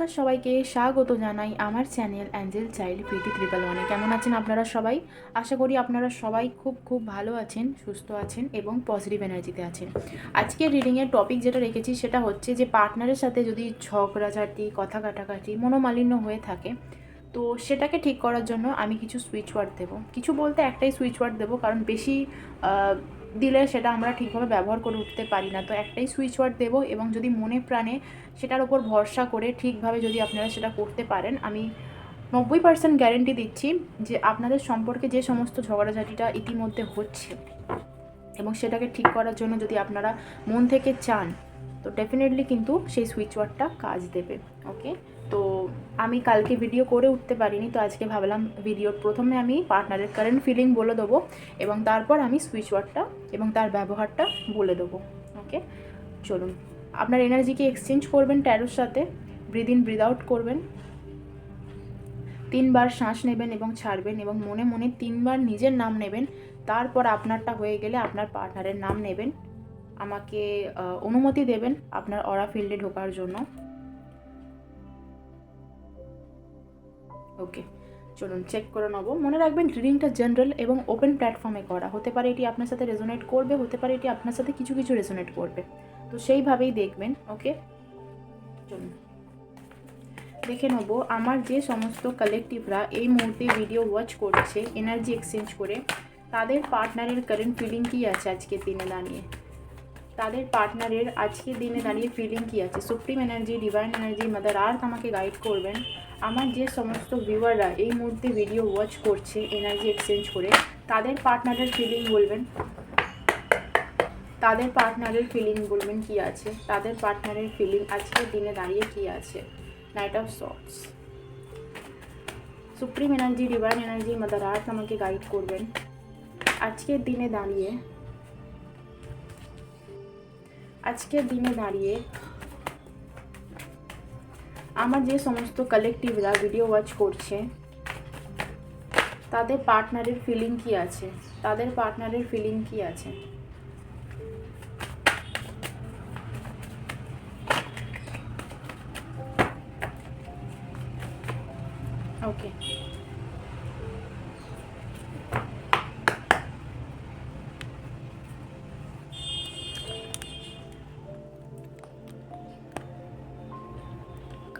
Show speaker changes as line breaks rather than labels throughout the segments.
নমস্কার, সবাইকে স্বাগত জানাই আমার channel angel child Preeti Tripal ওয়ানে কেমন আছেন আপনারা সবাই? আশা করি আপনারা সবাই খুব খুব ভালো আছেন, সুস্থ আছেন এবং পজিটিভ এনার্জিতে আছেন। আজকের রিডিংয়ের টপিক যেটা রেখেছি সেটা হচ্ছে যে পার্টনারের সাথে যদি ঝগড়াঝাটি কথা কাটাকাটি মনোমালিন্য হয়ে থাকে, তো সেটাকে ঠিক করার জন্য আমি কিছু সুইচ ওয়ার্ড দেবো। কিছু বলতে একটাই সুইচ ওয়ার্ড দেবো, কারণ বেশি দিলে সেটা আমরা ঠিকভাবে ব্যবহার করে উঠতে পারি না। তো একটাই সুইচ ওয়ার্ড দেবো এবং যদি মনে প্রাণে সেটার ওপর ভরসা করে ঠিকভাবে যদি আপনারা সেটা করতে পারেন, আমি নব্বই পার্সেন্ট গ্যারেন্টি দিচ্ছি যে আপনাদের সম্পর্কে যে সমস্ত ঝগড়াঝাটিটা ইতিমধ্যে হচ্ছে এবং সেটাকে ঠিক করার জন্য যদি আপনারা মন থেকে চান, তো ডেফিনেটলি কিন্তু সেই সুইচ ওয়ার্ডটা কাজ দেবে। ওকে তো আমি কালকে ভিডিও করে উঠতে পারিনি, তো আজকে ভাবলাম ভিডিওর প্রথমে আমি পার্টনারের কারেন্ট ফিলিং বলে দেবো এবং তারপর আমি সুইচ ওয়ার্ডটা এবং তার ব্যবহারটা বলে দেবো ওকে চলুন, আপনার এনার্জিকে এক্সচেঞ্জ করবেন ট্যারোর সাথে? ব্রিদ ইন ব্রিদ আউট করবেন। তিনবার শ্বাস নেবেন এবং ছাড়বেন এবং মনে মনে তিনবার নিজের নাম নেবেন, তারপর আপনারটা হয়ে গেলে আপনার পার্টনারের নাম নেবেন। আমাকে অনুমতি দেবেন আপনার অরা ফিল্ডে ঢোকার জন্য। ওকে চলুন চেক করে নেব। মনে রাখবেন রিডিংটা জেনারেল এবং ওপেন প্ল্যাটফর্মে করা। হতে পারে এটি আপনার সাথে রেজোনেট করবে, হতে পারে এটি আপনার সাথে কিছু কিছু রেজোনেট করবে। তো সেইভাবেই দেখবেন ওকে চলুন। দেখে নেব, আমার যে সমস্ত কালেকটিভরা এই মুহূর্তে ভিডিও ওয়াচ করছে এনার্জি এক্সচেঞ্জ করে, তাদের পার্টনারের কারেন্ট ফিলিং কী আছে আজকের দিনে দাঁড়িয়ে? তাদের পার্টনারের আজকের দিনে দাঁড়িয়ে ফিলিং কী আছে? Supreme energy divine energy mother earth আমাকে গাইড করবেন। আমার যে সমস্ত ভিউয়াররা এই মুহূর্তে ভিডিও ওয়াচ করছে এনার্জি এক্সচেঞ্জ করে, তাদের পার্টনারের ফিলিং বলবেন? তাদের পার্টনারের ফিলিং বলবেন কি আছে? তাদের পার্টনারের ফিলিং আজকের দিনে দাঁড়িয়ে কি আছে? Knight of swords supreme energy divine energy mother earth আমাকে গাইড করবেন। আজকের দিনে দাঁড়িয়ে আজকের দিনে দাঁড়িয়ে আমার যে সমস্ত কালেকটিভরা ভিডিও ওয়াচ করছে, তাদের পার্টনারের ফিলিং কি আছে? তাদের পার্টনারের ফিলিং কি আছে?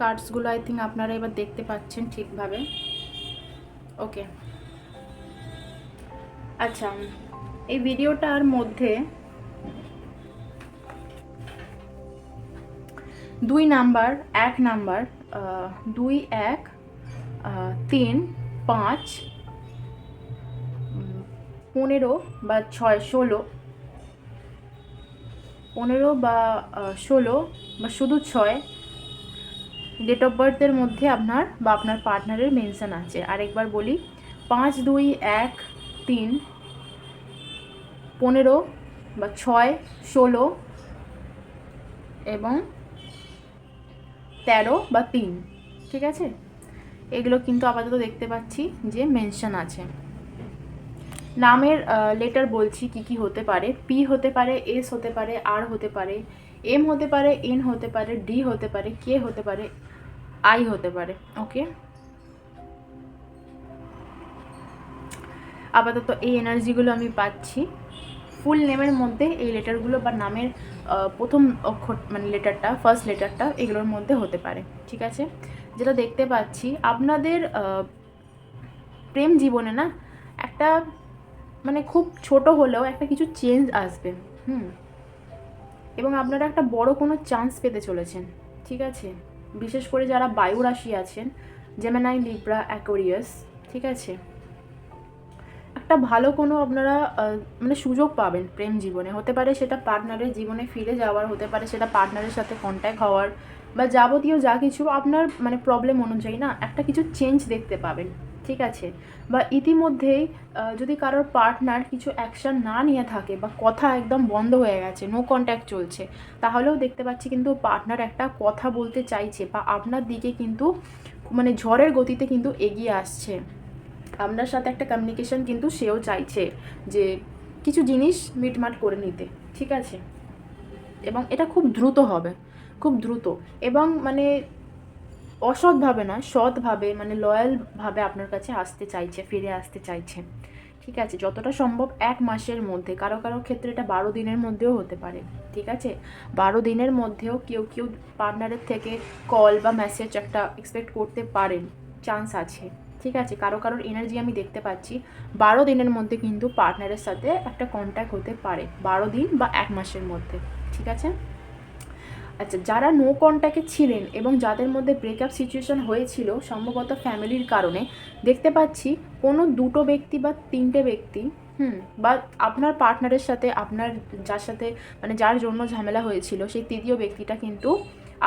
কার্ডসগুলো আই থিঙ্ক আপনারা এবার দেখতে পাচ্ছেন ঠিকভাবে। ওকে আচ্ছা এই ভিডিওটার মধ্যে দুই নাম্বার, এক নাম্বার দুই, এক তিন, পাঁচ পনেরো বা ছয়, ষোলো। পনেরো বা ষোলো বা শুধু ছয় ডেট অফ বার্থের মধ্যে আপনার বা আপনার পার্টনারের মেনশন আছে। আরেকবার বলি, পাঁচ, দুই, এক, তিন, পনেরো বা ছয়, ষোলো এবং তেরো বা তিন, ঠিক আছে? এগুলো কিন্তু আপাতত দেখতে পাচ্ছি যে মেনশন আছে। নামের লেটার বলছি কি কি হতে পারে। পি হতে পারে এস হতে পারে আর হতে পারে এম হতে পারে এন হতে পারে ডি হতে পারে কে হতে পারে আই হতে পারে ওকে আপাতত এই এনার্জিগুলো আমি পাচ্ছি। ফুল নেমের মধ্যে এই লেটারগুলো বা নামের প্রথম অক্ষর মানে লেটারটা ফার্স্ট লেটারটা এগুলোর মধ্যে হতে পারে, ঠিক আছে? যেটা দেখতে পাচ্ছি, আপনাদের প্রেম জীবনে না একটা মানে খুব ছোট হলেও একটা কিছু চেঞ্জ আসবে, হুম? এবং আপনারা একটা বড় কোনো চান্স পেতে চলেছেন, ঠিক আছে? বিশেষ করে যারা বায়ু রাশি আছেন জেমেনাই লিব্রা অ্যাকোরিয়াস ঠিক আছে? একটা ভালো কোনো আপনারা মানে সুযোগ পাবেন প্রেম জীবনে। হতে পারে সেটা পার্টনারের জীবনে ফিরে যাওয়ার, হতে পারে সেটা পার্টনারের সাথে কন্ট্যাক্ট হওয়ার, বা যাবতীয় যা কিছু আপনার মানে প্রবলেম অনুযায়ী না, একটা কিছু চেঞ্জ দেখতে পাবেন। ঠিক আছে? বা ইতিমধ্যেই যদি কারোর পার্টনার কিছু অ্যাকশন না নিয়ে থাকে বা কথা একদম বন্ধ হয়ে গেছে নো কন্ট্যাক্ট চলছে, তাহলেও দেখতে পাচ্ছি কিন্তু পার্টনার একটা কথা বলতে চাইছে বা আপনার দিকে কিন্তু মানে ঝড়ের গতিতে কিন্তু এগিয়ে আসছে। আপনার সাথে একটা কমিউনিকেশন কিন্তু সেও চাইছে যে কিছু জিনিস মিটমাট করে নিতে, ঠিক আছে? এবং এটা খুব দ্রুত হবে, খুব দ্রুত। এবং মানে অসৎভাবে নয়, সৎভাবে মানে লয়ালভাবে আপনার কাছে আসতে চাইছে, ফিরে আসতে চাইছে। ঠিক আছে? যতটা সম্ভব এক মাসের মধ্যে, কারও কারও ক্ষেত্রে এটা বারো দিনের মধ্যেও হতে পারে। ঠিক আছে? বারো দিনের মধ্যেও কেউ কেউ পার্টনারের থেকে কল বা মেসেজ একটা এক্সপেক্ট করতে পারেন চান্স আছে। ঠিক আছে? কারও কারোর এনার্জি আমি দেখতে পাচ্ছি, বারো দিনের মধ্যে কিন্তু পার্টনারের সাথে একটা কন্ট্যাক্ট হতে পারে, বারো দিন বা এক মাসের মধ্যে। ঠিক আছে? আচ্ছা যারা নো কন্ট্যাক্টে ছিলেন এবং যাদের মধ্যে ব্রেকআপ সিচুয়েশন হয়েছিল, সম্ভবত ফ্যামিলির কারণে, দেখতে পাচ্ছি কোনো দুটো ব্যক্তি বা তিনটে ব্যক্তি, হুম, বা আপনার পার্টনারের সাথে, আপনার যার সাথে মানে যার জন্য ঝামেলা হয়েছিল, সেই তৃতীয় ব্যক্তিটা কিন্তু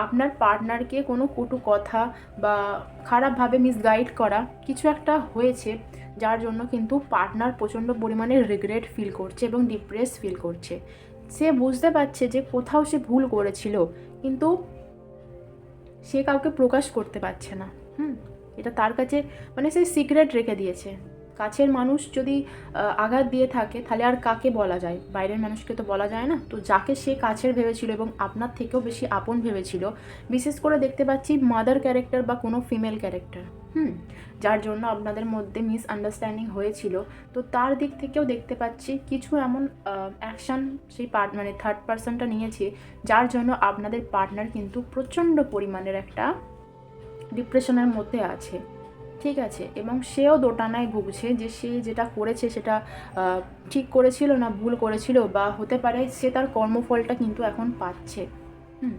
আপনার পার্টনারকে কোনো কটু কথা বা খারাপভাবে মিসগাইড করা কিছু একটা হয়েছে, যার জন্য কিন্তু পার্টনার প্রচণ্ড পরিমাণে রিগ্রেট ফিল করছে এবং ডিপ্রেস ফিল করছে। সে বুঝতে পারছে যে কোথাও সে ভুল করেছিল, কিন্তু সে কাউকে প্রকাশ করতে পারছে না। হুম, এটা তার কাছে মানে সে সিক্রেট রেখে দিয়েছে। কাছের মানুষ যদি আঘাত দিয়ে থাকে, তাহলে আর কাকে বলা যায়? বাইরের মানুষকে তো বলা যায় না। তো যাকে সে কাছের ভেবেছিল এবং আপনার থেকেও বেশি আপন ভেবেছিল, বিশেষ করে দেখতে পাচ্ছি মাদার ক্যারেক্টার বা কোনো ফিমেল ক্যারেক্টার হুম? যার জন্য আপনাদের মধ্যে মিস আন্ডারস্ট্যান্ডিং হয়েছিল। তো তার দিক থেকেও দেখতে পাচ্ছি কিছু এমন অ্যাকশান সেই পার্ট মানে থার্ড পার্সনটা নিয়েছে, যার জন্য আপনাদের পার্টনার কিন্তু প্রচণ্ড পরিমাণের একটা ডিপ্রেশনের মধ্যে আছে। ঠিক আছে, এবং সেও দোটানায় ভুগছে যে সে যেটা করেছে সেটা ঠিক করেছিল না ভুল করেছিল বা হতে পারে সে তার কর্মফলটা কিন্তু এখন পাচ্ছে। হুম,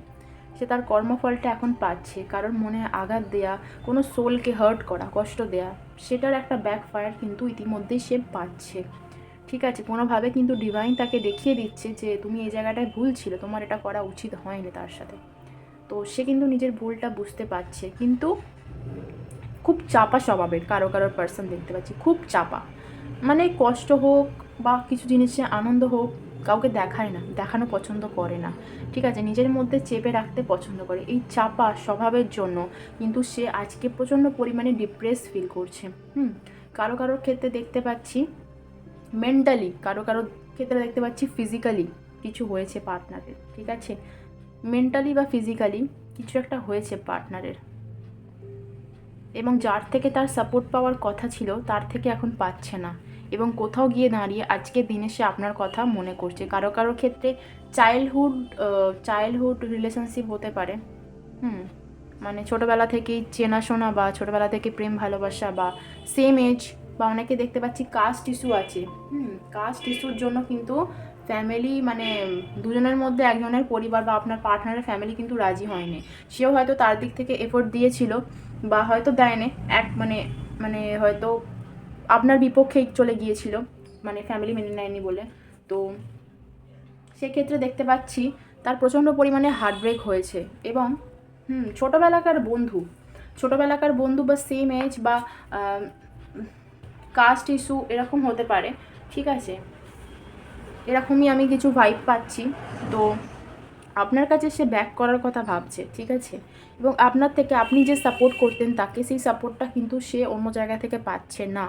সে তার কর্মফলটা এখন পাচ্ছে। কারণ মনে আঘাত দেয়া, কোনো সোলকে হার্ট করা, কষ্ট দেয়া, সেটার একটা ব্যাকফায়ার কিন্তু ইতিমধ্যেই সে পাচ্ছে। ঠিক আছে, কোনোভাবে কিন্তু ডিভাইন তাকে দেখিয়ে দিচ্ছে যে তুমি এই জায়গাটায় ভুল ছিল, তোমার এটা করা উচিত হয়নি তার সাথে। তো সে কিন্তু নিজের ভুলটা বুঝতে পারছে। কিন্তু খুব চাপা স্বভাবের, কারও কারোর পার্সন দেখতে পাচ্ছি, খুব চাপা। মানে কষ্ট হোক বা কিছু জিনিসে আনন্দ হোক, কাউকে দেখায় না, দেখানো পছন্দ করে না। ঠিক আছে, নিজের মধ্যে চেপে রাখতে পছন্দ করে। এই চাপা স্বভাবের জন্য কিন্তু সে আজকে প্রচণ্ড পরিমাণে ডিপ্রেস ফিল করছে। হুম, কারও কারোর ক্ষেত্রে দেখতে পাচ্ছি মেন্টালি কারও কারও ক্ষেত্রে দেখতে পাচ্ছি ফিজিক্যালি কিছু হয়েছে পার্টনারের ঠিক আছে মেন্টালি বা ফিজিক্যালি কিছু একটা হয়েছে পার্টনারের এবং যার থেকে তার সাপোর্ট পাওয়ার কথা ছিল, তার থেকে এখন পাচ্ছে না। এবং কোথাও গিয়ে দাঁড়িয়ে আজকের দিনে সে আপনার কথা মনে করছে। কারও কারও ক্ষেত্রে চাইল্ডহুড চাইল্ডহুড রিলেশনশিপ হতে পারে। হুম মানে ছোটোবেলা থেকেই চেনাশোনা বা ছোটোবেলা থেকে প্রেম ভালোবাসা বা সেম এজ বা অনেকে দেখতে পাচ্ছি কাস্ট ইস্যু আছে। হুম কাস্ট ইস্যুর জন্য কিন্তু ফ্যামিলি মানে দুজনের মধ্যে একজনের পরিবার বা আপনার পার্টনারের ফ্যামিলি কিন্তু রাজি হয়নি। সেও হয়তো তার দিক থেকে এফোর্ট দিয়েছিল। বা হয়তো দেয়নি, এক মানে মানে হয়তো আপনার বিপক্ষেই চলে গিয়েছিল মানে ফ্যামিলি মেনে নেয়নি বলে। তো সেক্ষেত্রে দেখতে পাচ্ছি তার প্রচণ্ড পরিমাণে হার্টব্রেক হয়েছে এবং, হুম, ছোটোবেলাকার বন্ধু ছোটোবেলাকার বন্ধু বা সেম এজ বা কাস্ট ইস্যু এরকম হতে পারে, ঠিক আছে? এরকমই আমি কিছু ভাইব পাচ্ছি। তো আপনার কাছে সে ব্যাক করার কথা ভাবছে, ঠিক আছে? এবং আপনার থেকে আপনি যে সাপোর্ট করতেন, তাকে সেই সাপোর্টটা কিন্তু সে অন্য জায়গা থেকে পাচ্ছে না।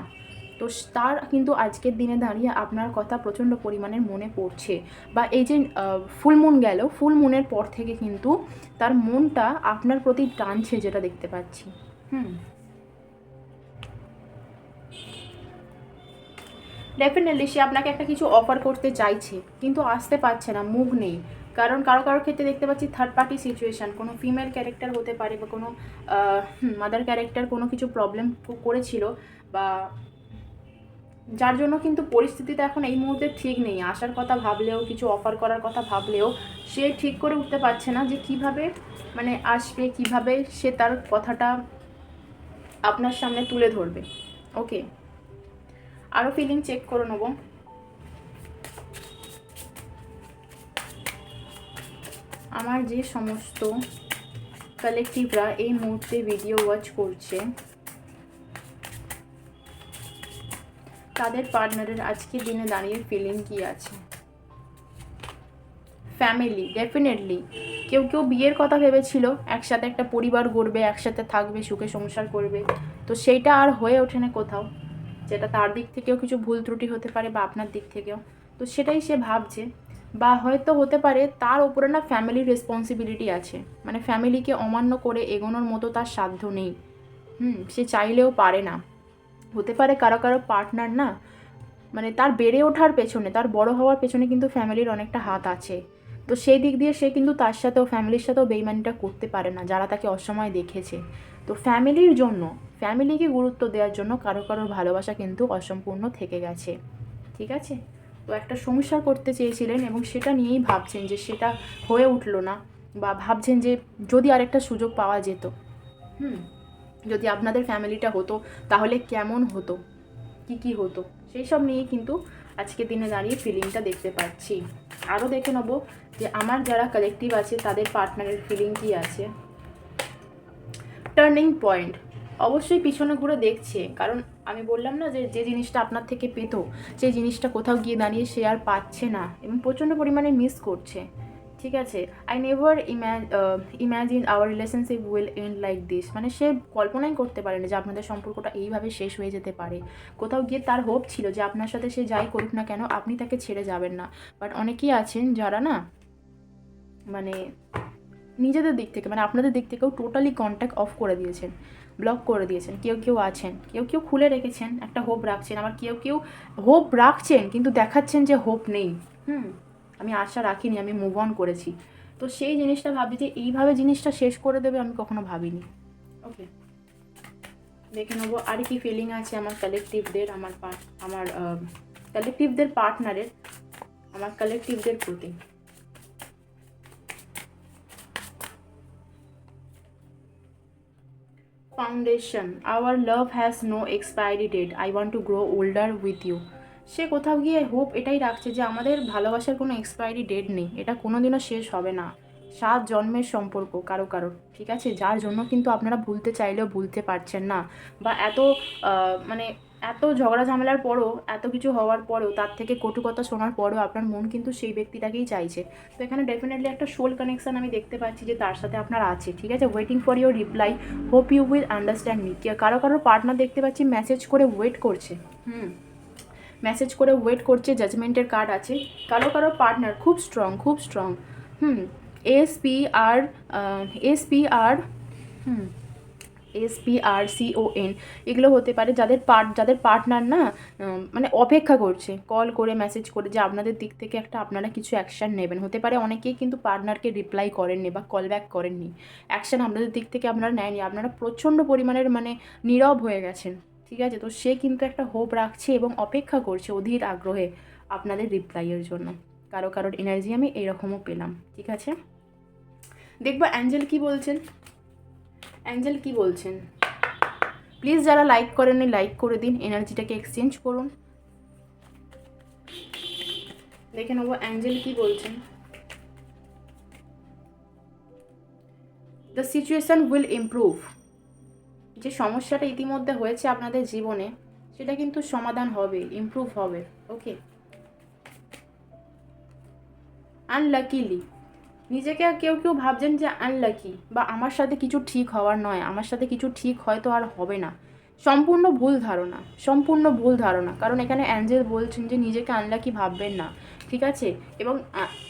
তো তার কিন্তু আজকের দিনে দাঁড়িয়ে আপনার কথা প্রচণ্ড পরিমাণের মনে পড়ছে। বা এই যে ফুল মুন গেল ফুল মুনের পর থেকে কিন্তু তার মনটা আপনার প্রতি টানছে যেটা দেখতে পাচ্ছি। হুম। ডেফিনেটলি সে আপনাকে একটা কিছু অফার করতে চাইছে, কিন্তু আসতে পারছে না মুখ নেই। কারণ কারও কারোর ক্ষেত্রে দেখতে পাচ্ছি থার্ড পার্টি সিচুয়েশান কোনো ফিমেল ক্যারেক্টার হতে পারে বা কোনো মাদার ক্যারেক্টার কোনো কিছু প্রবলেম করেছিল বা যার জন্য কিন্তু পরিস্থিতিটা এখন এই মুহূর্তে ঠিক নেই। আসার কথা ভাবলেও, কিছু অফার করার কথা ভাবলেও সে ঠিক করে উঠতে পারছে না যে কীভাবে মানে আসবে, কীভাবে সে তার কথাটা আপনার সামনে তুলে ধরবে। ওকে আরও ফিলিং চেক করে নেব। আমার যে সমস্ত কালেকটিভরা এই মুহূর্তে ভিডিও ওয়াচ করছে, তাদের পার্টনারের আজকের দিনে দাঁড়িয়ে ফিলিং কি আছে? ফ্যামিলি ডেফিনেটলি কেউ কেউ বিয়ের কথা ভেবেছিল, একসাথে একটা পরিবার গড়বে, একসাথে থাকবে, সুখে সংসার করবে। তো সেইটা আর হয়ে ওঠে না কোথাও। যেটা তার দিক থেকেও কিছু ভুল ত্রুটি হতে পারে বা আপনার দিক থেকেও। তো সেটাই সে ভাবছে। বা হয়তো হতে পারে তার ওপরে না ফ্যামিলির রেসপন্সিবিলিটি আছে। মানে ফ্যামিলিকে অমান্য করে এগোনোর মতো তার সাধ্য নেই। হুম, সে চাইলেও পারে না। হতে পারে কারও কারও পার্টনার না মানে তার বেড়ে ওঠার পেছনে, তার বড় হওয়ার পেছনে কিন্তু ফ্যামিলির অনেকটা হাত আছে। তো সেই দিক দিয়ে সে কিন্তু তার সাথেও ফ্যামিলির সাথেও বেইমানিটা করতে পারে না, যারা তাকে অসময় দেখেছে। তো ফ্যামিলির জন্য ফ্যামিলিকে গুরুত্ব দেওয়ার জন্য কারও কারোর ভালোবাসা কিন্তু অসম্পূর্ণ থেকে গেছে। ঠিক আছে? তো একটা সংসার করতে চেয়েছিলেন এবং সেটা নিয়েই ভাবছেন যে সেটা হয়ে উঠল না বা ভাবছেন যে যদি আরেকটা সুযোগ পাওয়া যেত। হুম, যদি আপনাদের ফ্যামিলিটা হতো, তাহলে কেমন হতো? কি কি হতো? সেই সব নিয়ে কিন্তু আজকে দিনে দাঁড়িয়ে ফিলিংটা দেখতে পাচ্ছি। আরও দেখে নেব যে আমার যারা কালেকটিভ আছে, তাদের পার্টনারের ফিলিং কি আছে? টার্নিং পয়েন্ট অবশ্যই পিছনে ঘুরে দেখছে। কারণ আমি বললাম না যে যে জিনিসটা আপনার থেকে পেত, সেই জিনিসটা কোথাও গিয়ে দাঁড়িয়ে সে আর পাচ্ছে না এবং প্রচণ্ড পরিমাণে মিস করছে। ঠিক আছে? I never imagine our relationship will end like this মানে সে কল্পনাই করতে পারে না যে, আপনাদের সম্পর্কটা এইভাবে শেষ হয়ে যেতে পারে। কোথাও গিয়ে তার হোপ ছিল যে, আপনার সাথে সে যাই করুক না কেন, আপনি তাকে ছেড়ে যাবেন না। বাট অনেকেই আছেন যারা না মানে নিজেদের দিক থেকে মানে আপনাদের দিক থেকেও টোটালি কন্ট্যাক্ট অফ করে দিয়েছেন। ব্লক করে দিয়েছেন, কেউ কেউ আছেন, কেউ কেউ খুলে রেখেছেন, একটা হোপ রাখছেন, আবার কেউ কেউ হোপ রাখছেন, কিন্তু দেখাচ্ছেন যে হোপ নেই। হুম, আমি আশা রাখিনি, আমি মুভ অন করেছি। তো সেই জিনিসটা ভাবি যে এইভাবে জিনিসটা শেষ করে দেবে আমি কখনো ভাবিনি। ওকে দেখে নেব, আর কি ফিলিং আছে আমার কালেকটিভদের আমার পার্ট আমার কালেকটিভদের পার্টনারের আমার কালেকটিভদের প্রতি। Foundation our love has no expiry date I want to grow older with you সে কোথাও গিয়ে হোপ এটাই রাখছে যে আমাদের ভালোবাসার কোনো এক্সপায়ারি ডেট নেই। এটা কোনোদিনও শেষ হবে না। সাত জন্মের সম্পর্ক কারও কারও ঠিক আছে? যার জন্য কিন্তু আপনারা ভুলতে চাইলেও ভুলতে পারছেন না। বা এত মানে এত ঝগড়া ঝামেলার পরও, এত কিছু হওয়ার পরেও, তার থেকে কটু কথা শোনার পরেও আপনার মন কিন্তু সেই ব্যক্তিটাকেই চাইছে। তো এখানে ডেফিনেটলি একটা সোল কানেকশান আমি দেখতে পাচ্ছি যে তার সাথে আপনার আছে, ঠিক আছে? Waiting for your reply hope you will understand me কারও কারও পার্টনার দেখতে পাচ্ছি মেসেজ করে ওয়েট করছে। হুম। মেসেজ করে ওয়েট করছে জাজমেন্টের কার্ড আছে। কারও কারও পার্টনার খুব স্ট্রং খুব strong hmm. S P R S P R hmm. S P R C O N এগুলো হতে পারে যাদের পার্ট যাদের পার্টনার না মানে অপেক্ষা করছে। কল করে মেসেজ করে যে আপনাদের দিক থেকে একটা আপনারা কিছু অ্যাকশান নেবেন। হতে পারে অনেকেই কিন্তু পার্টনারকে রিপ্লাই করেননি বা কল ব্যাক করেননি। অ্যাকশান আপনাদের দিক থেকে আপনারা নেয়নি। আপনারা প্রচণ্ড পরিমাণের মানে নীরব হয়ে গেছেন। ঠিক আছে? তো সে কিন্তু একটা হোপ রাখছে এবং অপেক্ষা করছে অধীর আগ্রহে আপনাদের রিপ্লাইয়ের জন্য। কারও কারোর এনার্জি আমি এরকমও পেলাম। ঠিক আছে? দেখব অ্যাঞ্জেল কি বলছেন? অ্যাঞ্জেল কি বলছেন? প্লিজ যারা লাইক করেননি, লাইক করে দিন, এনার্জিটাকে এক্সচেঞ্জ করুন। দেখে নেব অ্যাঞ্জেল কি বলছেন। দ্য সিচুয়েশান উইল ইমপ্রুভ যে সমস্যাটা ইতিমধ্যে হয়েছে আপনাদের জীবনে, সেটা কিন্তু সমাধান হবে ইমপ্রুভ হবে। ওকে আনলাকিলি নিজেকে কেউ কেউ ভাবছেন যে আনলাকি বা আমার সাথে কিছু ঠিক হওয়ার নয়, আমার সাথে কিছু ঠিক হয়তো আর হবে না। সম্পূর্ণ ভুল ধারণা, সম্পূর্ণ ভুল ধারণা। কারণ এখানে অ্যাঞ্জেল বলছেন যে নিজেকে আনলাকি ভাববেন না, ঠিক আছে? এবং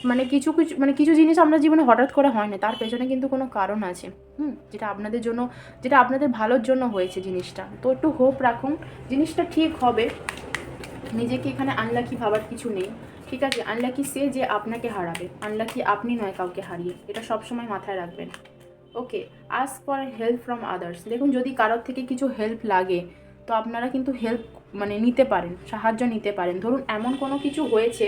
মানে কিছু কিছু মানে কিছু জিনিস আপনার জীবনে হঠাৎ করে হয় না, তার পেছনে কিন্তু কোনো কারণ আছে। হুম, যেটা আপনাদের জন্য, যেটা আপনাদের ভালোর জন্য হয়েছে জিনিসটা। তো একটু হোপ রাখুন, জিনিসটা ঠিক হবে, নিজেকে এখানে আনলাকি ভাবার কিছু নেই। ঠিক আছে আনলাকি সে যে আপনাকে হারাবে আনলাকি আপনি নয় কাউকে হারিয়ে, এটা সবসময় মাথায় রাখবেন। Okay ask for help from others দেখুন, যদি কারোর থেকে কিছু হেল্প লাগে, তো আপনারা কিন্তু হেল্প মানে নিতে পারেন, সাহায্য নিতে পারেন। ধরুন, এমন কোনো কিছু হয়েছে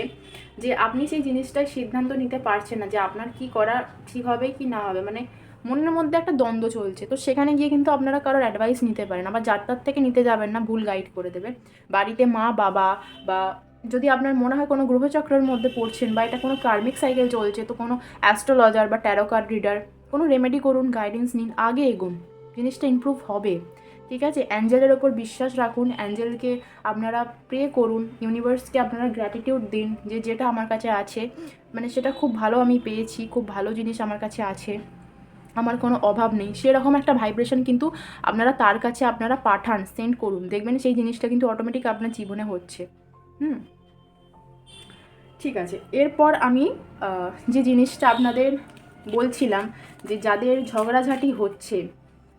যে আপনি সেই জিনিসটাই সিদ্ধান্ত নিতে পারছেন না যে আপনার কি করা ঠিক হবে কি না হবে। মানে মনের মধ্যে একটা দ্বন্দ্ব চলছে, তো সেখানে গিয়ে কিন্তু আপনারা কারোর অ্যাডভাইস নিতে পারেন। আবার যার তার থেকে নিতে যাবেন না, ভুল গাইড করে দেবে। বাড়িতে মা বাবা বা যদি আপনার মনে হয় কোনো গ্রহচক্রের মধ্যে পড়ছেন বা এটা কোনো কার্মিক সাইকেল চলছে, তো কোনো অ্যাস্ট্রোলজার বা ট্যারো কার্ড রিডার কোনো রেমেডি করুন গাইডেন্স নিন, আগে এগুন, জিনিসটা ইমপ্রুভ হবে। ঠিক আছে? অ্যাঞ্জেলের ওপর বিশ্বাস রাখুন, অ্যাঞ্জেলকে আপনারা প্রে করুন ইউনিভার্সকে আপনারা গ্র্যাটিটিউড দিন যে যেটা আমার কাছে আছে। মানে সেটা খুব ভালো আমি পেয়েছি, খুব ভালো জিনিস আমার কাছে আছে। আমার কোনো অভাব নেই। সেরকম একটা ভাইব্রেশন কিন্তু আপনারা তার কাছে আপনারা পাঠান সেন্ড করুন। দেখবেন সেই জিনিসটা কিন্তু অটোমেটিক আপনার জীবনে হচ্ছে। হুম। ঠিক আছে। এরপর আমি যে জিনিসটা আপনাদের বলছিলাম যে যাদের ঝগড়াঝাটি হচ্ছে,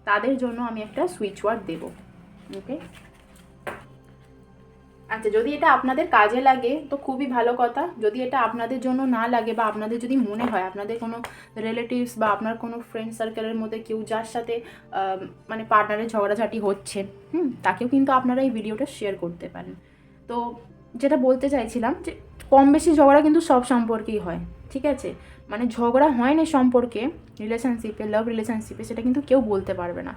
তাদের জন্য আমি একটা সুইচ ওয়ার্ড দেবো। ওকে আচ্ছা যদি এটা আপনাদের কাজে লাগে, তো খুবই ভালো কথা। যদি এটা আপনাদের জন্য না লাগে বা আপনাদের যদি মনে হয়, আপনাদের কোনো রিলেটিভস বা আপনার কোনো ফ্রেন্ড সার্কেলের মধ্যে কেউ যার সাথে মানে পার্টনারের ঝগড়াঝাটি হচ্ছে, হুম, তাকেও কিন্তু আপনারা এই ভিডিওটা শেয়ার করতে পারেন। তো যেটা বলতে চাইছিলাম যে কম বেশি ঝগড়া কিন্তু সব সম্পর্কেই হয়, ঠিক আছে? মানে ঝগড়া হয় না সম্পর্কে রিলেশনশিপে লাভ রিলেশনশিপে সেটা কিন্তু কেউ বলতে পারবে না,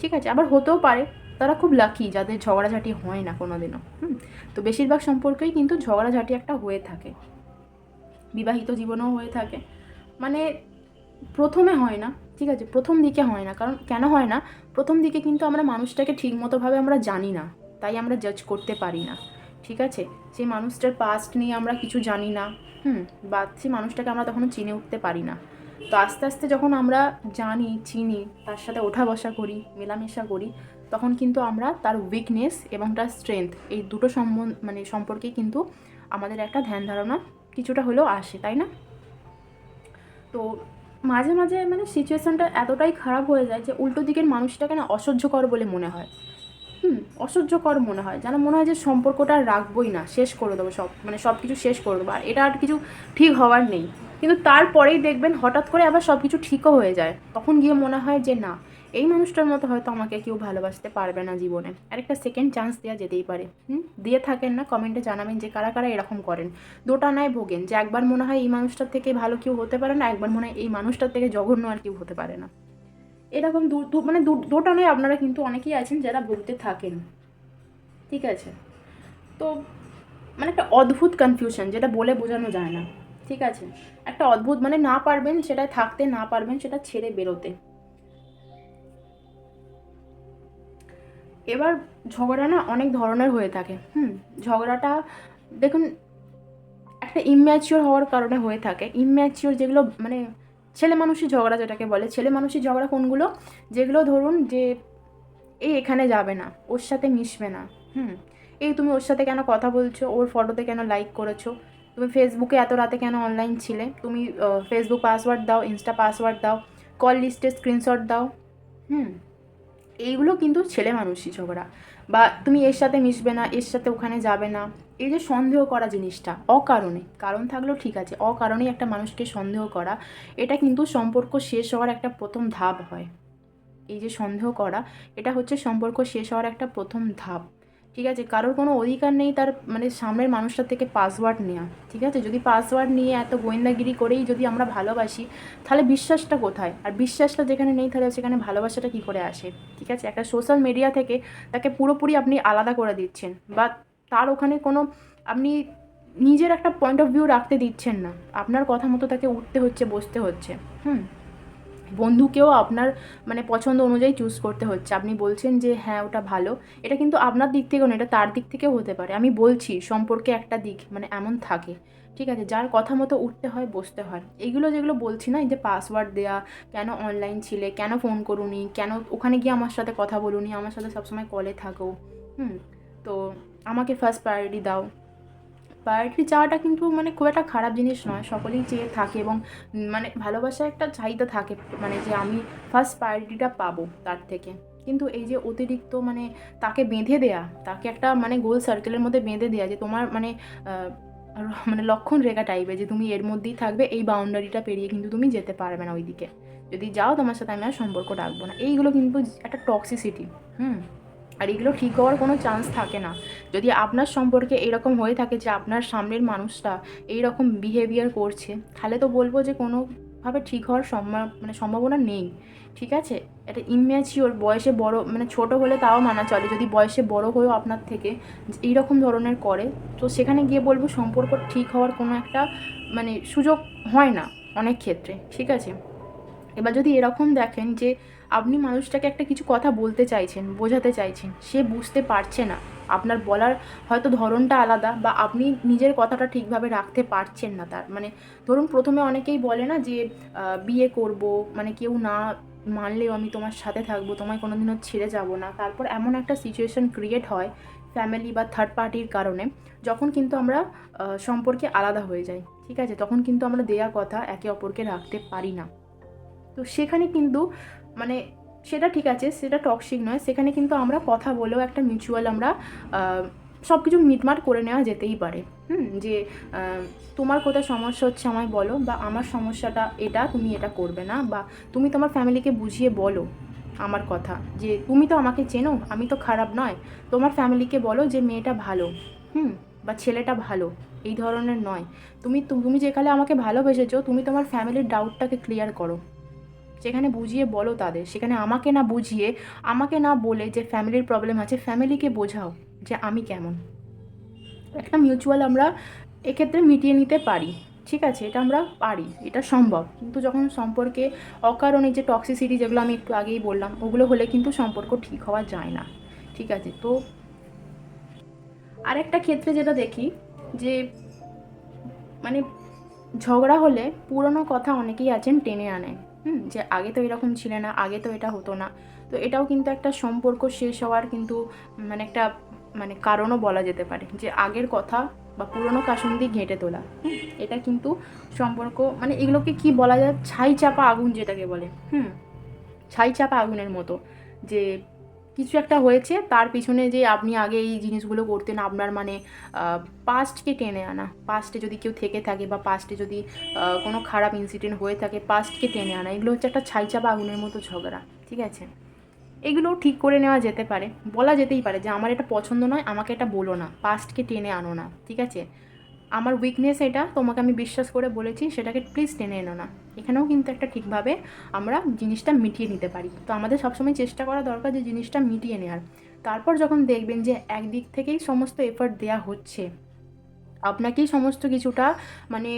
ঠিক আছে? আবার হতেও পারে, তারা খুব লাকি যাদের ঝগড়াঝাটি হয় না কোনোদিনও, হুম? তো বেশিরভাগ সম্পর্কেই কিন্তু ঝগড়াঝাটি একটা হয়ে থাকে, বিবাহিত জীবনেও হয়ে থাকে মানে প্রথমে হয় না, ঠিক আছে? প্রথম দিকে হয় না, কারণ কেন হয় না? প্রথম দিকে কিন্তু আমরা মানুষটাকে ঠিকমতোভাবে আমরা জানি না, তাই আমরা জাজ করতে পারি না। ঠিক আছে? সেই মানুষটার পাস্ট নিয়ে আমরা কিছু জানি না, হুম? বা সেই মানুষটাকে আমরা তখনও চিনে উঠতে পারি না। তো আস্তে আস্তে যখন আমরা জানি, চিনি, তার সাথে ওঠা বসা করি, মেলামেশা করি, তখন কিন্তু আমরা তার উইকনেস এবং তার স্ট্রেংথ এই দুটো সম্বন্ধ মানে সম্পর্কে কিন্তু আমাদের একটা ধ্যান ধারণা কিছুটা হলেও আসে, তাই না? তো মাঝে মাঝে মানে সিচুয়েশনটা এতটাই খারাপ হয়ে যায় যে উল্টো দিকের মানুষটাকে না অসহ্যকর বলে মনে হয়। হুম, অসহ্যকর মনে হয়। যেন মনে হয় যে সম্পর্কটা রাখবই না, শেষ করে দেবো সব মানে সব কিছু শেষ করে দেবো। আর এটা আর কিছু ঠিক হওয়ার নেই। কিন্তু তারপরেই দেখবেন হঠাৎ করে আবার সব কিছু ঠিকও হয়ে যায়। তখন গিয়ে মনে হয় যে না, এই মানুষটার মতো হয়তো আমাকে কেউ ভালোবাসতে পারবে না জীবনে। আর একটা সেকেন্ড চান্স দেওয়া যেতেই পারে। হুম, দিয়ে থাকেন না কমেন্টে জানাবেন যে কারা কারা এরকম করেন। দুটা দোটানায় ভোগেন, যে একবার মনে হয় এই মানুষটার থেকে ভালো কেউ হতে পারে না, একবার মনে হয় এই মানুষটার থেকে জঘন্য আর কেউ হতে পারে না। এরকম দু মানে দু- দোটানায় আপনারা কিন্তু অনেকেই আছেন যারা ভুগতে থাকেন। ঠিক আছে? তো মানে একটা অদ্ভুত কনফিউশন যেটা বলে বোঝানো যায় না। ঠিক আছে? একটা অদ্ভুত মানে না পারবেন সেটা থাকতে, না পারবেন সেটা ছেড়ে বেরোতে। এবার ঝগড়া না অনেক ধরনের হয়ে থাকে। হুম? ঝগড়াটা, দেখুন, একটা ইম্যাচিওর হওয়ার কারণে হয়ে থাকে। ইম্যাচিওর যেগুলো মানে ছেলে মানুষই ঝগড়া যেটাকে বলে, ছেলে মানুষই ঝগড়া কোনগুলো? যেগুলো ধরুন যে এই এখানে যাবে না, ওর সাথে মিশবে না, হুম? এই তুমি ওর সাথে কেন কথা বলছো? ওর ফটোতে কেন লাইক করেছ? তুমি ফেসবুকে এত রাতে কেন অনলাইন ছিলে? তুমি ফেসবুক পাসওয়ার্ড দাও ইনস্টা পাসওয়ার্ড দাও কল লিস্টে স্ক্রিনশট দাও, হুম? এইগুলো কিন্তু ছেলে মানুষই ঝগড়া। বা তুমি এর সাথে মিশবে না, এর সাথে ওখানে যাবে না। এই যে সন্দেহ করা জিনিসটা, অকারণে। কারণ থাকলেও ঠিক আছে, অকারণেই একটা মানুষকে সন্দেহ করা, এটা কিন্তু সম্পর্ক শেষ হওয়ার একটা প্রথম ধাপ হয়। এই যে সন্দেহ করা, এটা হচ্ছে সম্পর্ক শেষ হওয়ার একটা প্রথম ধাপ। ঠিক আছে? কারোর কোনো অধিকার নেই তার মানে সামনের মানুষটার থেকে পাসওয়ার্ড নেওয়া ঠিক আছে? যদি পাসওয়ার্ড নিয়ে এত গোয়েন্দাগিরি করেই যদি আমরা ভালোবাসি, তাহলে বিশ্বাসটা কোথায়? আর বিশ্বাসটা যেখানে নেই তাহলে সেখানে ভালোবাসাটা কী করে আসে? ঠিক আছে? একটা সোশ্যাল মিডিয়া থেকে তাকে পুরোপুরি আপনি আলাদা করে দিচ্ছেন বা তার ওখানে কোনো আপনি নিজের একটা পয়েন্ট অফ ভিউ রাখতে দিচ্ছেন না। আপনার কথা মতো তাকে উঠতে হচ্ছে, বসতে হচ্ছে। হুম? বন্ধুকেও আপনার মানে পছন্দ অনুযায়ী চুজ করতে হচ্ছে। আপনি বলছেন যে হ্যাঁ ওটা ভালো। এটা কিন্তু আপনার দিক থেকেও না এটা তার দিক থেকেও হতে পারে। আমি বলছি, সম্পর্কে একটা দিক মানে এমন থাকে, ঠিক আছে? যার কথা মতো উঠতে হয়, বসতে হয়। এইগুলো যেগুলো বলছি না, এই যে পাসওয়ার্ড দেয়া, কেন অনলাইন ছিলে, কেন ফোন করুনি, কেন ওখানে গিয়ে আমার সাথে কথা বলুনি, আমার সাথে সবসময় কলে থাকো, হুম? তো আমাকে ফার্স্ট প্রায়োরিটি দাও। প্রায়োরিটি চাওয়াটা কিন্তু মানে খুব একটা খারাপ জিনিস নয়। সকলেই চেয়ে থাকে এবং মানে ভালোবাসা একটা চাহিদা থাকে মানে যে আমি ফার্স্ট প্রায়োরিটিটা পাবো তার থেকে। কিন্তু এই যে অতিরিক্ত মানে তাকে বেঁধে দেয়া, তাকে একটা মানে গোল সার্কেলের মধ্যে বেঁধে দেয়া, যে তোমার মানে মানে লক্ষণ রেখা টাইপের যে তুমি এর মধ্যেই থাকবে, এই বাউন্ডারিটা পেরিয়ে কিন্তু তুমি যেতে পারবে না ওইদিকে। যদি যাও তোমার সাথে আমি আর সম্পর্ক রাখব না। এইগুলো কিন্তু একটা টক্সিসিটি হুম? আর এগুলো ঠিক হওয়ার কোনো চান্স থাকে না। যদি আপনার সম্পর্কে এরকম হয়ে থাকে যে আপনার সামনের মানুষটা এই রকম বিহেভিয়ার করছে, তাহলে তো বলব যে কোনোভাবে ঠিক হওয়ার সম্ভব মানে সম্ভাবনা নেই, ঠিক আছে? এটা ইম্যাচিওর বয়সে বড় মানে ছোট হলে তাও মানা চলে। যদি বয়সে বড় হয়েও আপনার থেকে এই রকম ধরনের করে, তো সেখানে গিয়ে বলব সম্পর্ক ঠিক হওয়ার কোনো একটা মানে সুযোগ হয় না অনেক ক্ষেত্রে, ঠিক আছে? এবার যদি এরকম দেখেন যে আপনি মানুষটাকে একটা কিছু কথা বলতে চাইছেন, বোঝাতে চাইছেন, সে বুঝতে পারছে না। আপনার বলার হয়তো ধরনটা আলাদা বা আপনি নিজের কথাটা ঠিকভাবে রাখতে পারছেন না তার। মানে ধরুন প্রথমে অনেকেই বলে না যে বিয়ে করব মানে কেউ না মানলেও আমি তোমার সাথে থাকব, তোমায় কোনো দিনও ছেড়ে যাব না। তারপর এমন একটা সিচুয়েশন ক্রিয়েট হয় ফ্যামিলি বা থার্ড পার্টির কারণে, যখন কিন্তু আমরা সম্পর্কে আলাদা হয়ে যাই, ঠিক আছে? তখন কিন্তু আমরা দেয়া কথা একে অপরকে রাখতে পারি না। তো সেখানে কিন্তু মানে সেটা ঠিক আছে, সেটা টক্সিক নয়। সেখানে কিন্তু আমরা কথা বলেও একটা মিউচুয়াল আমরা সব কিছু মিটমাট করে নেওয়া যেতেই পারে। হুম, যে তোমার কোথায় সমস্যা হচ্ছে আমায় বলো, বা আমার সমস্যাটা এটা, তুমি এটা করবে না, বা তুমি তোমার ফ্যামিলিকে বুঝিয়ে বলো আমার কথা। যে, তুমি তো আমাকে চেনো, আমি তো খারাপ নয়। তোমার ফ্যামিলিকে বলো যে, মেয়েটা ভালো, হুম, বা ছেলেটা ভালো, এই ধরনের নয়। তুমি তুমি যেখানে আমাকে ভালোবেসেছো, তুমি তোমার ফ্যামিলির ডাউটটাকে ক্লিয়ার করো। সেখানে বুঝিয়ে বলো তাদের, সেখানে আমাকে না বুঝিয়ে, আমাকে না বলে যে ফ্যামিলির প্রবলেম আছে, ফ্যামিলিকে বোঝাও যে আমি কেমন। একটা মিউচুয়াল আমরা এক্ষেত্রে মিটিয়ে নিতে পারি, ঠিক আছে? এটা আমরা পারি, এটা সম্ভব। কিন্তু যখন সম্পর্কে অকারণে যে টক্সিসিটি যেগুলো আমি একটু আগেই বললাম, ওগুলো হলে কিন্তু সম্পর্ক ঠিক হওয়া যায় না, ঠিক আছে? তো আরেকটা ক্ষেত্রে যেটা দেখি যে মানে ঝগড়া হলে পুরনো কথা অনেকেই আছেন টেনে আনে হুম, যে আগে তো এরকম ছিলে না, আগে তো এটা হতো না। তো এটাও কিন্তু একটা সম্পর্ক শেষ হওয়ার কিন্তু মানে একটা মানে কারণও বলা যেতে পারে যে আগের কথা বা পুরনো কাসন্দি ঘেঁটে তোলা। এটা কিন্তু সম্পর্ক মানে এগুলোকে কি বলা যায়? ছাই চাপা আগুন যেটাকে বলে। হুম, ছাই চাপা আগুনের মতো। যে কিছু একটা হয়েছে, তার পিছনে যে আপনি আগে এই জিনিসগুলো করতেন আপনার মানে পাস্টকে টেনে আনা। পাস্টে যদি কেউ থেকে থাকে বা পাস্টে যদি কোনো খারাপ ইনসিডেন্ট হয়ে থাকে পাস্টকে টেনে আনা। এগুলো হচ্ছে একটা ছাই চাপা আগুনের মতো ঝগড়া, ঠিক আছে? এগুলো ঠিক করে নেওয়া যেতে পারে। বলা যেতেই পারে যে, আমার এটা পছন্দ নয়, আমাকে এটা বলো না। পাস্টকে টেনে আনো না। ঠিক আছে? আমার উইকনেস এটা, তোমাকে আমি বিশ্বাস করে বলেছি, সেটাকে প্লিজ টেনে এনো না। এখানেও কিন্তু একটা ঠিকভাবে আমরা জিনিসটা মিটিয়ে নিতে পারি। তো আমাদের সবসময় চেষ্টা করা দরকার যে জিনিসটা মিটিয়ে নেওয়ার তারপর যখন দেখবেন যে একদিক থেকেই সমস্ত এফার্ট দেয়া হচ্ছে, আপনাকেই সমস্ত কিছুটা মানে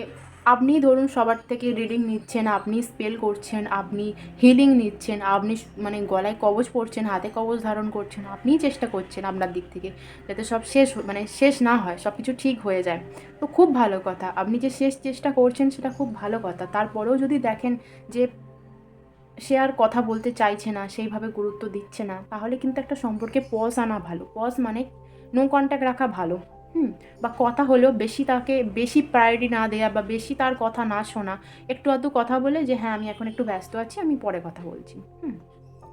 আপনি ধরুন সবার থেকে রিডিং নিচ্ছেন, আপনি স্পেল করছেন, আপনি হিলিং নিচ্ছেন, আপনি মানে গলায় কবচ পরছেন হাতে কবচ ধারণ করছেন আপনিই চেষ্টা করছেন আপনার দিক থেকে যাতে সব শেষ মানে শেষ না হয়, সব কিছু ঠিক হয়ে যায়। তো খুব ভালো কথা। আপনি যে শেষ চেষ্টা করছেন সেটা খুব ভালো কথা। তারপরেও যদি দেখেন যে সে আর কথা বলতে চাইছে না, সেইভাবে গুরুত্ব দিচ্ছে না, তাহলে কিন্তু একটা সম্পর্কে পজ আনা ভালো। পজ মানে নো কন্ট্যাক্ট রাখা ভালো। হুম, বা কথা হলেও বেশি তাকে বেশি প্রায়োরিটি না দেয়া বা বেশি তার কথা না শোনা, একটু আধটু কথা বলে যে হ্যাঁ আমি এখন একটু ব্যস্ত আছি, আমি পরে কথা বলছি। হুম।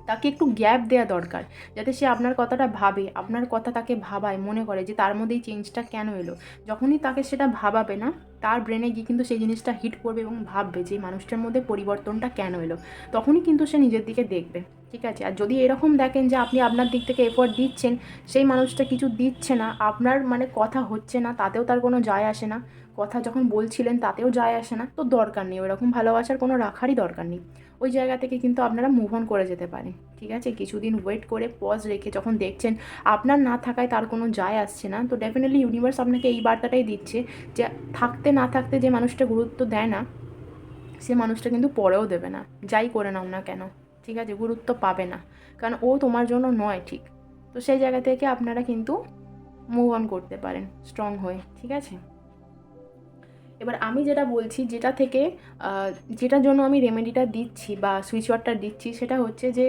তাকে একটু গ্যাপ দেওয়া দরকার, যাতে সে আপনার কথাটা ভাবে, আপনার কথা তাকে ভাবায়, মনে করে যে তার মধ্যে এই চেঞ্জটা কেন এলো। যখনই তাকে সেটা ভাবাবে না, তার ব্রেনে গিয়ে কিন্তু সেই জিনিসটা হিট করবে এবং ভাববে যে মানুষটার মধ্যে পরিবর্তনটা কেন এলো। তখনই কিন্তু সে নিজের দিকে দেখবে, ঠিক আছে? আর যদি এরকম দেখেন যে আপনি আপনার দিক থেকে এফোর্ট দিচ্ছেন, সেই মানুষটা কিছু দিচ্ছে না, আপনার মানে কথা হচ্ছে না, তাতেও তার কোনো যায় আসে না। কথা যখন বলছিলেন, তাতেও যায় আসে না। তো দরকার নেই, ওরকম ভালোবাসার কোনো রাখারই দরকার নেই। ওই জায়গা থেকে কিন্তু আপনারা মুভ অন করে যেতে পারেন, ঠিক আছে? কিছুদিন ওয়েট করে পজ রেখে যখন দেখছেন আপনার না থাকায় তার কোনো যায় আসছে না, তো ডেফিনেটলি ইউনিভার্স আপনাকে এই বার্তাটাই দিচ্ছে যে থাকতে না থাকতে যে মানুষটা গুরুত্ব দেয় না, সে মানুষটা কিন্তু পরেও দেবে না, যাই করে নাও না কেন, ঠিক আছে? গুরুত্ব পাবে না, কারণ ও তোমার জন্য নয় ঠিক, তো সেই জায়গা থেকে আপনারা কিন্তু মুভ অন করতে পারেন স্ট্রং হয়ে, ঠিক আছে? এবার আমি যেটা বলছি, যেটা থেকে যেটার জন্য আমি রেমেডিটা দিচ্ছি বা সুইচ ওয়ার্ডটা দিচ্ছি, সেটা হচ্ছে যে,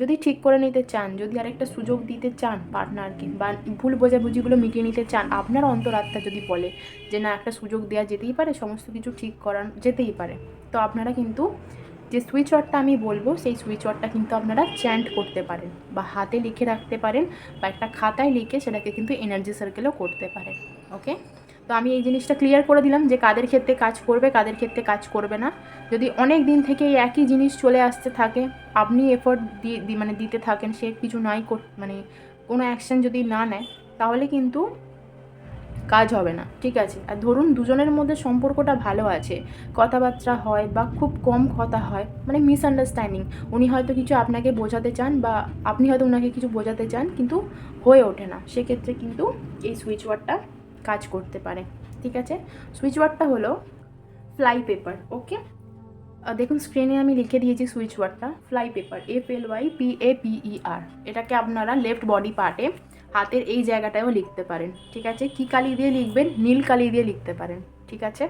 যদি ঠিক করে নিতে চান, যদি আরেকটা সুযোগ দিতে চান পার্টনারকে বা ভুল বোঝাবুঝিগুলো মিটিয়ে নিতে চান, আপনার অন্তরাত্মা যদি বলে যে, না, একটা সুযোগ দেওয়া যেতেই পারে, সমস্ত কিছু ঠিক করান, যেতেই পারে। তো আপনারা কিন্তু যে সুইচ ওয়ার্ডটা আমি বলব, সেই সুইচ ওয়ার্ডটা কিন্তু আপনারা চ্যান্ট করতে পারেন, বা হাতে লিখে রাখতে পারেন, বা একটা খাতায় লিখে সেটাকে কিন্তু এনার্জি সার্কেলও করতে পারেন ওকে তো আমি এই জিনিসটা ক্লিয়ার করে দিলাম যে কাদের ক্ষেত্রে কাজ করবে, কাদের ক্ষেত্রে কাজ করবে না। যদি অনেক দিন থেকে এই একই জিনিস চলে আসতে থাকে, আপনি এফোর্ট দিয়ে দি- মানে দিতে থাকেন, সে কিছু নাই মানে কোনো অ্যাকশন যদি না নেয়, তাহলে কিন্তু কাজ হবে না, ঠিক আছে? আর ধরুন দুজনের মধ্যে সম্পর্কটা ভালো আছে, কথাবার্তা হয় বা খুব কম কথা হয় মানে মিসআন্ডারস্ট্যান্ডিং উনি হয়তো কিছু আপনাকে বোঝাতে চান বা আপনি হয়তো ওনাকে কিছু বোঝাতে চান, কিন্তু হয়ে ওঠে না। সেক্ষেত্রে কিন্তু এই সুইচ ওয়ার্ডটা কাজ করতে পারে, ঠিক আছে? সুইচ ওয়ার্ডটা হলো ফ্লাই পেপার ওকে দেখুন স্ক্রিনে আমি লিখে দিয়েছি সুইচ ওয়ার্ডটা fly paper F L Y P A P E R এটাকে আপনারা লেফট বডি পার্টে হাতের এই জায়গাটায়ও লিখতে পারেন, ঠিক আছে? কী কালি দিয়ে লিখবেন? নীল কালি দিয়ে লিখতে পারেন। ঠিক আছে?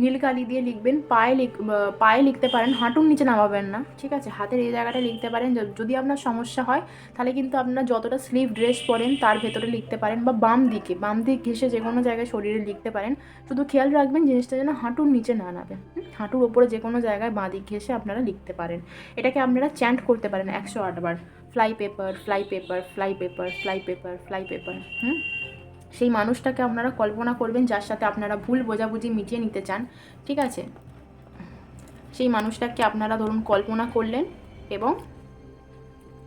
নীল কালি দিয়ে লিখবেন, পায়ে লিখ পায়ে লিখতে পারেন, হাঁটুর নিচে নামাবেন না, ঠিক আছে? হাতের এই জায়গাটা লিখতে পারেন যদি আপনার সমস্যা হয়, তাহলে কিন্তু আপনার যতটা স্লিভ ড্রেস পরেন, তার ভেতরে লিখতে পারেন বা বাম দিকে, বাম দিক ঘেসে যে কোনো জায়গায় শরীরে লিখতে পারেন। শুধু খেয়াল রাখবেন জিনিসটা যেন হাঁটুর নিচে না হুম? হাঁটুর ওপরে যে কোনো জায়গায় বাঁ দিক ঘেসে আপনারা লিখতে পারেন। এটাকে আপনারা চ্যান্ট করতে পারেন একশো আটবার। Fly paper fly paper fly paper fly paper fly paper hmm? সেই মানুষটাকে আপনারা কল্পনা করবেন যার সাথে আপনারা ভুল বোঝাবুঝি মিটিয়ে নিতে চান, ঠিক আছে? সেই মানুষটাকে আপনারা ধরুন কল্পনা করলেন এবং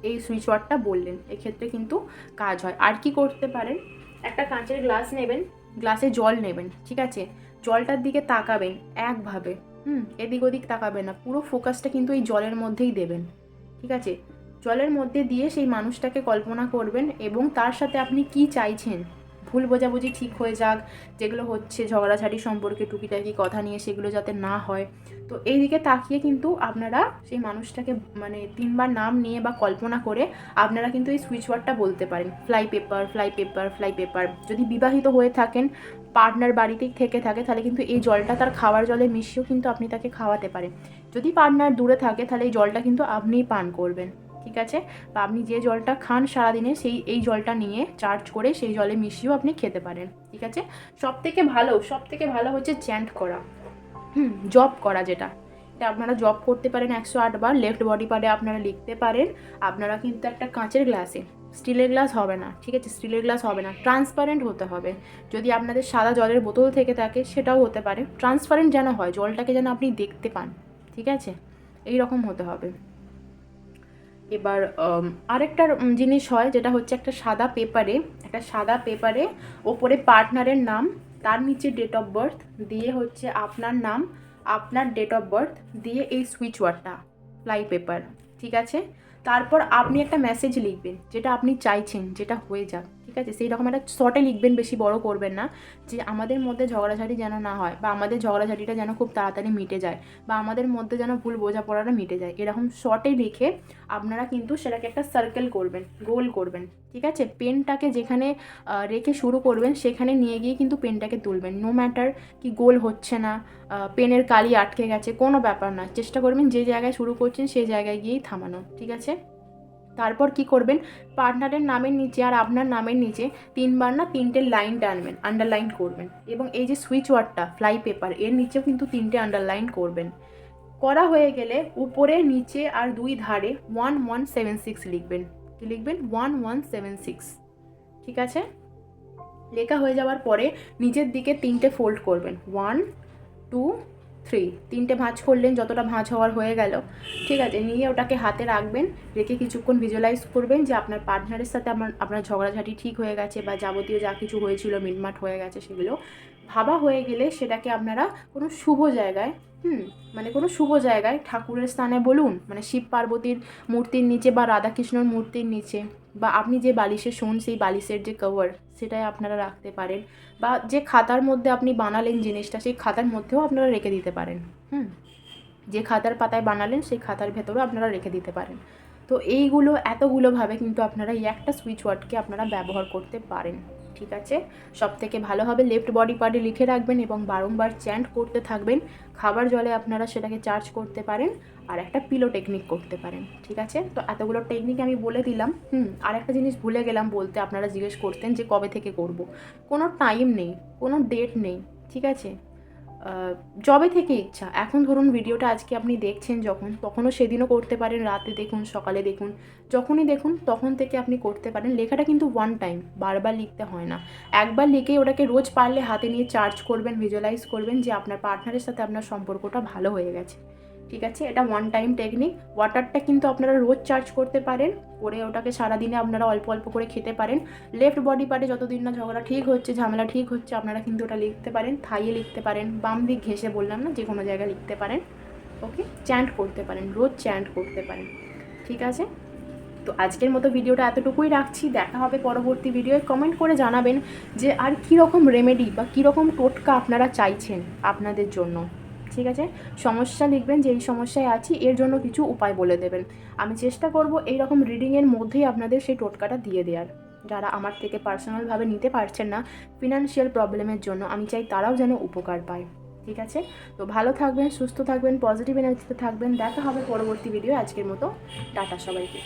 এই সুইচ ওয়ার্ডটা বললেন। এক্ষেত্রে কিন্তু কাজ হয়। আর কি করতে পারেন? একটা কাঁচের গ্লাস নেবেন গ্লাসে জল নেবেন, ঠিক আছে? জলটার দিকে তাকাবেন একভাবে, হুম? এদিক ওদিক তাকাবেন না, পুরো ফোকাসটা কিন্তু এই জলের মধ্যেই দেবেন, ঠিক আছে? জলের মধ্যে দিয়ে সেই মানুষটাকে কল্পনা করবেন এবং তার সাথে আপনি কি চাইছেন ভুল বোঝাবুঝি ঠিক হয়ে যাক, যেগুলো হচ্ছে ঝগড়াঝাটি সম্পর্কে টুকিটাকি কথা নিয়ে সেগুলো যাতে না হয়। তো এই দিকে তাকিয়ে কিন্তু আপনারা সেই মানুষটাকে মানে তিনবার নাম নিয়ে বা কল্পনা করে আপনারা কিন্তু এই সুইচ ওয়ার্ডটা বলতে পারেন। Fly paper fly paper fly paper যদি বিবাহিত হয়ে থাকেন পার্টনার বাড়িতেই থেকে থাকে, তাহলে কিন্তু এই জলটা তার খাওয়ার জলে মিশিয়েও কিন্তু আপনি তাকে খাওয়াতে পারেন। যদি পার্টনার দূরে থাকে, তাহলে এই জলটা কিন্তু আপনিই পান করবেন। ঠিক আছে? বা আপনি যে জলটা খান সারাদিনে সেই, এই জলটা নিয়ে চার্জ করে সেই জলে মিশিয়েও আপনি খেতে পারেন, ঠিক আছে? সব থেকে ভালো সব থেকে ভালো হচ্ছে চ্যান্ট করা। হুম জব করা যেটা। এটা আপনারা জব করতে পারেন একশো আটবার লেফট বডি পার্টে আপনারা লিখতে পারেন, আপনারা কিন্তু একটা কাঁচের গ্লাসে স্টিলের গ্লাস হবে না, ঠিক আছে? স্টিলের গ্লাস হবে না ট্রান্সপারেন্ট হতে হবে। যদি আপনাদের সাদা জলের বোতল থেকে থাকে, সেটাও হতে পারে। ট্রান্সপারেন্ট যেন হয়, জলটাকে যেন আপনি দেখতে পান, ঠিক আছে? এই রকম হতে হবে। এবার আরেকটা জিনিস হয়, যেটা হচ্ছে একটা সাদা পেপারে, একটা সাদা পেপারে ওপরে পার্টনারের নাম, তার নিচে ডেট অফ বার্থ দিয়ে হচ্ছে আপনার নাম, আপনার ডেট অফ বার্থ দিয়ে এই সুইচ ওয়ার্ডটা ফ্লাই পেপার ঠিক আছে? তারপর আপনি একটা মেসেজ লিখবেন, যেটা আপনি চাইছেন, যেটা হয়ে যাক আছে, সেই রকম একটা শর্টে লিখবেন, বেশি বড় করবেন না যে আমাদের মধ্যে ঝগড়াঝাটি যেন না হয় বা আমাদের ঝগড়াঝাটিটা যেন খুব তাড়াতাড়ি মিটে যায় বা আমাদের মধ্যে যেন ভুল বোঝাপড়াটা মিটে যায়। এরকম শর্টে লিখে আপনারা কিন্তু সেটাকে একটা সার্কেল করবেন, গোল করবেন, ঠিক আছে? পেনটাকে যেখানে রেখে শুরু করবেন, সেখানে নিয়ে গিয়ে কিন্তু পেনটাকে তুলবেন। নো ম্যাটার কি গোল হচ্ছে না পেনের কালি আটকে গেছে, কোনো ব্যাপার না। চেষ্টা করবেন যে জায়গায় শুরু করছেন সেই জায়গায় গিয়েই থামানো ঠিক আছে? তারপর কি করবেন? পার্টনারের নামের নিচে আর আপনার নামের নিচে তিনবার না তিনটে লাইন টানবেন আন্ডারলাইন করবেন। এবং এই যে সুইচ ওয়ার্ডটা ফ্লাই পেপার এর নিচেও কিন্তু তিনটে আন্ডারলাইন করবেন। করা হয়ে গেলে উপরে, নিচে আর দুই ধারে ওয়ান ওয়ান সেভেন সিক্স লিখবেন। কি লিখবেন? ওয়ান ওয়ান সেভেন সিক্স ঠিক আছে? লেখা হয়ে যাওয়ার পরে নিচের দিকে তিনটে ফোল্ড করবেন। ওয়ান টু থ্রি তিনটে ভাঁজ করলেন, যতটা ভাঁজ হওয়ার হয়ে গেল। ঠিক আছে, নিয়ে ওটাকে হাতে রাখবেন, রেখে কিছুক্ষণ ভিজুয়ালাইজ করবেন যে আপনার পার্টনারের সাথে আমার, আপনার ঝগড়াঝাটি ঠিক হয়ে গেছে বা যাবতীয় যা কিছু হয়েছিল, মিটমাট হয়ে গেছে সেগুলো। ভাবা হয়ে গেলে সেটাকে আপনারা কোনো শুভ জায়গায়, হুম মানে কোনো শুভ জায়গায় ঠাকুরের স্থানে বলুন মানে শিব পার্বতীর মূর্তির নিচে বা রাধাকৃষ্ণর মূর্তির নিচে। বা আপনি যে বালিশে শোন, সেই বালিশের যে কভার সেটাই আপনারা রাখতে পারেন। বা যে খাতার মধ্যে আপনি বানালেন জিনিসটা, সেই খাতার মধ্যেও আপনারা রেখে দিতে পারেন। হুম? যে খাতার পাতায় বানালেন, সেই খাতার ভেতরেও আপনারা রেখে দিতে পারেন। তো এইগুলো, এতগুলোভাবে কিন্তু আপনারা এই একটা সুইচ ওয়ার্ডকে আপনারা ব্যবহার করতে পারেন, ঠিক আছে? সব থেকে ভালো হবে লেফট বডি পার্টে লিখে রাখবেন এবং বারংবার চ্যান্ট করতে থাকবেন। খাবার জলে আপনারা সেটাকে চার্জ করতে পারেন। আর একটা পিলো টেকনিক করতে পারেন, ঠিক আছে? তো এতগুলো টেকনিক আমি বলে দিলাম, হুম? আর একটা জিনিস ভুলে গেলাম বলতে আপনারা জিজ্ঞেস করতেন যে কবে থেকে করব। কোনো টাইম নেই, কোনো ডেট নেই, ঠিক আছে? যবে থেকে ইচ্ছা। এখন ধরুন ভিডিওটা আজকে আপনি দেখছেন যখন, তখনও সেদিনও করতে পারেন, রাতে দেখুন, সকালে দেখুন, যখনই দেখুন, তখন থেকে আপনি করতে পারেন। লেখাটা কিন্তু ওয়ান টাইম বারবার লিখতে হয় না। একবার লিখে ওটাকে রোজ পারলে হাতে নিয়ে চার্জ করবেন ভিজুয়ালাইজ করবেন যে আপনার পার্টনারের সাথে আপনার সম্পর্কটা ভালো হয়ে গেছে। ঠিক আছে? এটা ওয়ান টাইম টেকনিক ওয়াটারটা কিন্তু আপনারা রোজ চার্জ করতে পারেন। করে ওটাকে সারাদিনে আপনারা অল্প অল্প করে খেতে পারেন। লেফট বডি পার্টে যতদিন না ঝগড়া ঠিক হচ্ছে, ঝামেলা ঠিক হচ্ছে, আপনারা কিন্তু ওটা লিখতে পারেন, থাইয়ে লিখতে পারেন, বাম দিক ঘেসে বললাম না যে কোনো জায়গায় লিখতে পারেন। ওকে চ্যান্ট করতে পারেন, রোজ চ্যান্ট করতে পারেন। ঠিক আছে? তো আজকের মতো ভিডিওটা এতটুকুই রাখছি। দেখা হবে পরবর্তী ভিডিওয়ে কমেন্ট করে জানাবেন যে আর কীরকম রেমেডি বা কীরকম টোটকা আপনারা চাইছেন আপনাদের জন্য। ঠিক আছে? সমস্যা লিখবেন যে এই সমস্যায় আছি, এর জন্য কিছু উপায় বলে দেবেন। আমি চেষ্টা করব এই রকম রিডিংয়ের মধ্যেই আপনাদের সেই টোটকাটা দিয়ে দেওয়ার যারা আমার থেকে পার্সোনালভাবে নিতে পারছেন না ফিনান্সিয়াল প্রবলেমের জন্য, আমি চাই তারাও যেন উপকার পায়। ঠিক আছে? তো ভালো থাকবেন, সুস্থ থাকবেন পজিটিভ এনার্জিতে থাকবেন। দেখা হবে পরবর্তী ভিডিও আজকের মতো টাটা সবাইকে।